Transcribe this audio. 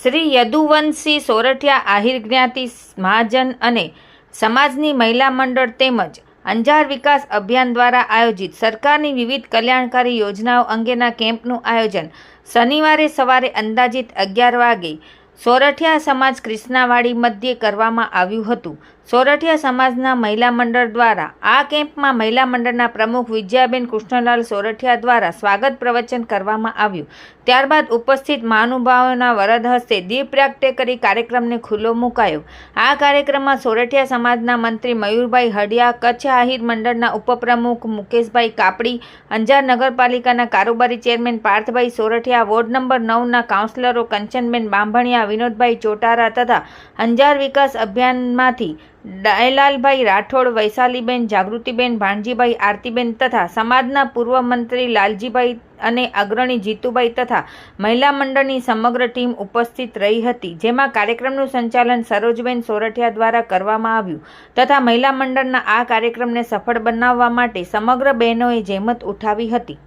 શ્રી યદુવંશી સોરઠિયા આહિર જ્ઞાતિ મહાજન અને સમાજની મહિલા મંડળ તેમજ અંજાર વિકાસ અભિયાન દ્વારા આયોજિત સરકારની વિવિધ કલ્યાણકારી યોજનાઓ અંગેના કેમ્પનું આયોજન શનિવારે સવારે અંદાજિત અગિયાર વાગે સોરઠિયા સમાજ ક્રિષ્નાવાડી મધ્યે કરવામાં આવ્યું હતું. સોરઠિયા સમાજના મહિલા મંડળ દ્વારા, આ કેમ્પમાં મહિલા મંડળના પ્રમુખ વિજયાબેન કૃષ્ણલાલ સોરઠિયા દ્વારા સ્વાગત પ્રવચન કરવામાં આવ્યું. ત્યારબાદ ઉપસ્થિત મહાનુભાવોના વરદ હસ્તે દીપ પ્રાગટ્ય કરી કાર્યક્રમને ખુલ્લો મુકાયો. આ કાર્યક્રમમાં સોરઠિયા સમાજના મંત્રી મયુરભાઈ હડિયા, કચ્છ આહિર મંડળના ઉપપ્રમુખ મુકેશભાઈ કાપડી, અંજાર નગરપાલિકાના કારોબારી chairman Parthbhai Sorathiya, ward number નવના કાઉન્સિલરો કંચનબેન બાંભણિયા, વિનોદભાઈ ચોટારા તથા અંજાર વિકાસ અભિયાનમાંથી ડાયલાલભાઈ રાઠોડ, વૈશાલીબેન, જાગૃતિબેન, ભાણજીભાઈ, આરતીબેન તથા સમાજના પૂર્વ મંત્રી લાલજીભાઈ અને અગ્રણી જીતુભાઈ તથા મહિલા મંડળની સમગ્ર ટીમ ઉપસ્થિત રહી હતી, જેમાં કાર્યક્રમનું સંચાલન સરોજબેન સોરઠિયા દ્વારા કરવામાં આવ્યું તથા મહિલા મંડળના આ કાર્યક્રમને સફળ બનાવવા માટે સમગ્ર બહેનોએ જહેમત ઉઠાવી હતી.